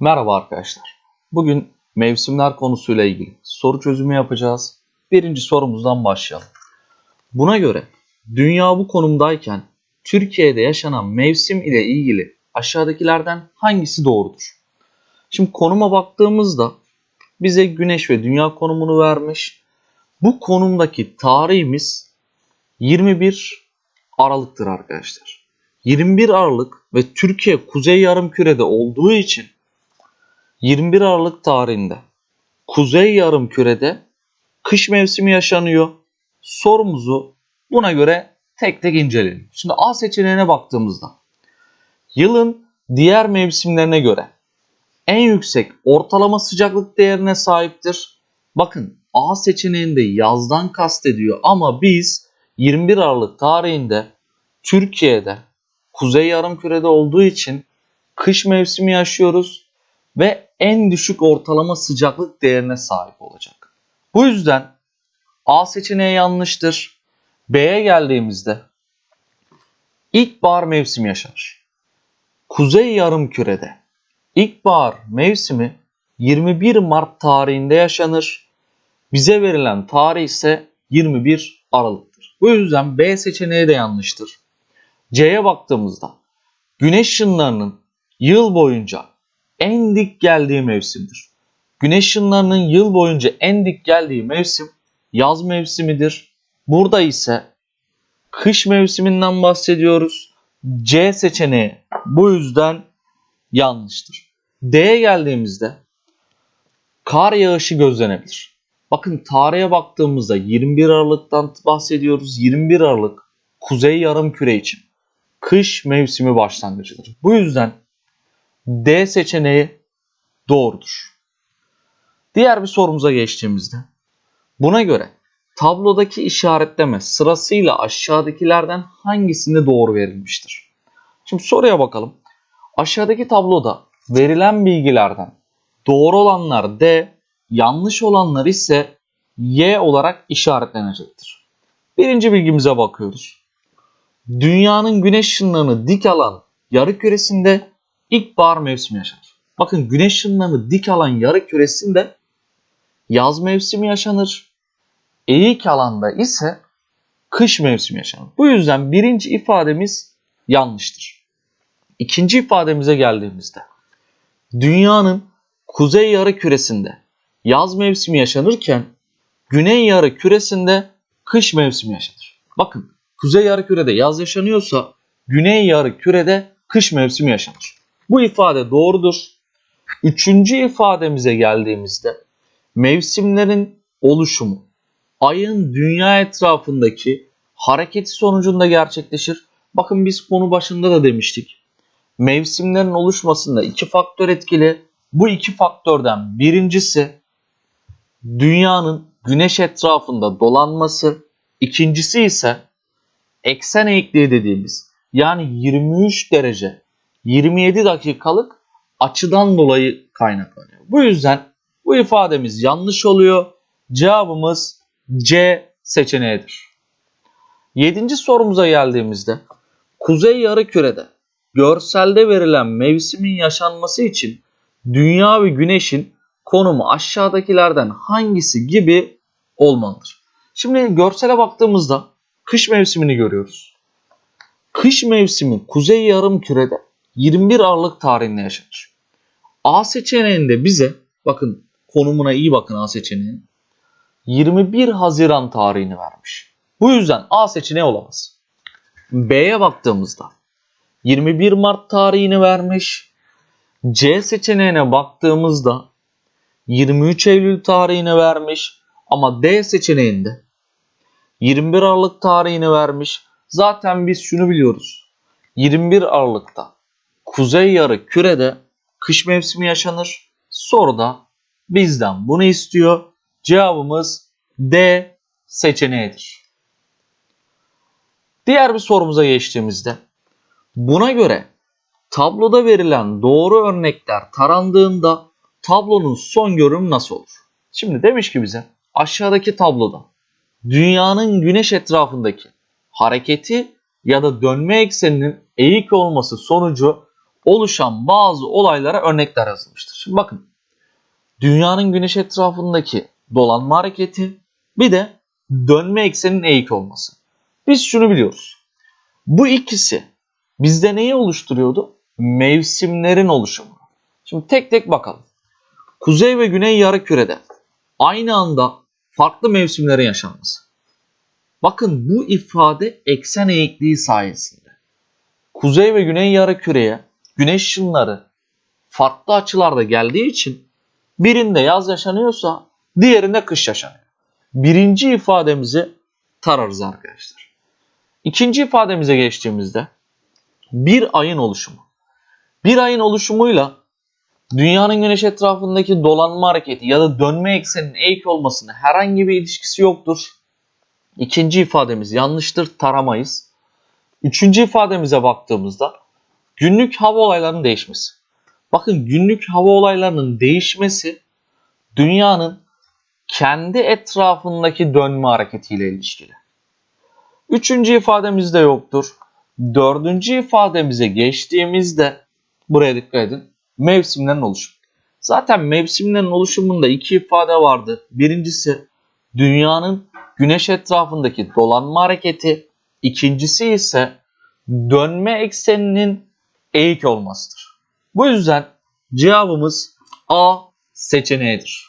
Merhaba arkadaşlar. Bugün mevsimler konusuyla ilgili soru çözümü yapacağız. Birinci sorumuzdan başlayalım. Buna göre dünya bu konumdayken Türkiye'de yaşanan mevsim ile ilgili aşağıdakilerden hangisi doğrudur? Şimdi konuma baktığımızda bize güneş ve dünya konumunu vermiş. Bu konumdaki tarihimiz 21 Aralık'tır arkadaşlar. 21 Aralık ve Türkiye Kuzey Yarımküre'de olduğu için 21 Aralık tarihinde Kuzey Yarımküre'de kış mevsimi yaşanıyor. Sorumuzu buna göre tek tek inceleyelim. Şimdi A seçeneğine baktığımızda yılın diğer mevsimlerine göre en yüksek ortalama sıcaklık değerine sahiptir. Bakın A seçeneğinde yazdan kastediyor ama biz 21 Aralık tarihinde Türkiye'de Kuzey Yarımküre'de olduğu için kış mevsimi yaşıyoruz ve en düşük ortalama sıcaklık değerine sahip olacak. Bu yüzden A seçeneği yanlıştır. B'ye geldiğimizde ilkbahar mevsimi yaşanır. Kuzey Yarımküre'de ilkbahar mevsimi 21 Mart tarihinde yaşanır. Bize verilen tarih ise 21 Aralık'tır. Bu yüzden B seçeneği de yanlıştır. C'ye baktığımızda güneş ışınlarının yıl boyunca en dik geldiği mevsimdir. Güneş ışınlarının yıl boyunca en dik geldiği mevsim yaz mevsimidir. Burada ise kış mevsiminden bahsediyoruz. C seçeneği bu yüzden yanlıştır. D'ye geldiğimizde kar yağışı gözlenebilir. Bakın tarihe baktığımızda 21 Aralık'tan bahsediyoruz. 21 Aralık Kuzey Yarımküre için kış mevsimi başlangıcıdır. Bu yüzden D seçeneği doğrudur. Diğer bir sorumuza geçtiğimizde buna göre tablodaki işaretleme sırasıyla aşağıdakilerden hangisinde doğru verilmiştir? Şimdi soruya bakalım. Aşağıdaki tabloda verilen bilgilerden doğru olanlar D, yanlış olanlar ise Y olarak işaretlenecektir. Birinci bilgimize bakıyoruz. Dünyanın güneş ışınlarını dik alan yarı küresinde ilkbahar mevsimi yaşanır. Bakın güneş ışınlarını dik alan yarı küresinde yaz mevsimi yaşanır. Eğik alanda ise kış mevsimi yaşanır. Bu yüzden birinci ifademiz yanlıştır. İkinci ifademize geldiğimizde dünyanın kuzey yarı küresinde yaz mevsimi yaşanırken güney yarı küresinde kış mevsimi yaşanır. Bakın kuzey yarı kürede yaz yaşanıyorsa güney yarı kürede kış mevsimi yaşanır. Bu ifade doğrudur. Üçüncü ifademize geldiğimizde mevsimlerin oluşumu ayın dünya etrafındaki hareketi sonucunda gerçekleşir. Bakın biz konu başında da demiştik. Mevsimlerin oluşmasında iki faktör etkili. Bu iki faktörden birincisi dünyanın güneş etrafında dolanması, ikincisi ise eksen eğikliği dediğimiz yani 23 derece 27 dakikalık açıdan dolayı kaynaklanıyor. Bu yüzden bu ifademiz yanlış oluyor. Cevabımız C seçeneğidir. Yedinci sorumuza geldiğimizde Kuzey Yarımküre'de görselde verilen mevsimin yaşanması için Dünya ve Güneş'in konumu aşağıdakilerden hangisi gibi olmalıdır? Şimdi görsele baktığımızda kış mevsimini görüyoruz. Kış mevsimi Kuzey Yarımküre'de 21 Aralık tarihinde yaşanır. A seçeneğinde bize bakın konumuna iyi bakın A seçeneğinin 21 Haziran tarihini vermiş. Bu yüzden A seçeneği olamaz. B'ye baktığımızda 21 Mart tarihini vermiş. C seçeneğine baktığımızda 23 Eylül tarihini vermiş. Ama D seçeneğinde 21 Aralık tarihini vermiş. Zaten biz şunu biliyoruz. 21 Aralık'ta Kuzey Yarı Küre'de kış mevsimi yaşanır. Soruda bizden bunu istiyor. Cevabımız D seçeneğidir. Diğer bir sorumuza geçtiğimizde buna göre tabloda verilen doğru örnekler tarandığında tablonun son görünümü nasıl olur? Şimdi demiş ki bize aşağıdaki tabloda dünyanın güneş etrafındaki hareketi ya da dönme ekseninin eğik olması sonucu oluşan bazı olaylara örnekler yazılmıştır. Şimdi bakın. Dünyanın güneş etrafındaki dolanma hareketi bir de dönme ekseninin eğik olması. Biz şunu biliyoruz. Bu ikisi bizde neyi oluşturuyordu? Mevsimlerin oluşumu. Şimdi tek tek bakalım. Kuzey ve güney yarı aynı anda farklı mevsimlerin yaşanması. Bakın bu ifade eksen eğikliği sayesinde. Kuzey ve güney yarı güneş ışınları farklı açılarda geldiği için birinde yaz yaşanıyorsa diğerinde kış yaşanıyor. Birinci ifademizi tararız arkadaşlar. İkinci ifademize geçtiğimizde bir ayın oluşumu. Bir ayın oluşumuyla dünyanın güneş etrafındaki dolanma hareketi ya da dönme ekseninin eğik olmasının herhangi bir ilişkisi yoktur. İkinci ifademiz yanlıştır, taramayız. Üçüncü ifademize baktığımızda günlük hava olaylarının değişmesi. Bakın günlük hava olaylarının değişmesi dünyanın kendi etrafındaki dönme hareketiyle ilişkili. Üçüncü ifademiz de yoktur. Dördüncü ifademize geçtiğimizde buraya dikkat edin. Mevsimlerin oluşumu. Zaten mevsimlerin oluşumunda iki ifade vardı. Birincisi dünyanın güneş etrafındaki dolanma hareketi. İkincisi ise dönme ekseninin eğik olmasıdır. Bu yüzden cevabımız A seçeneğidir.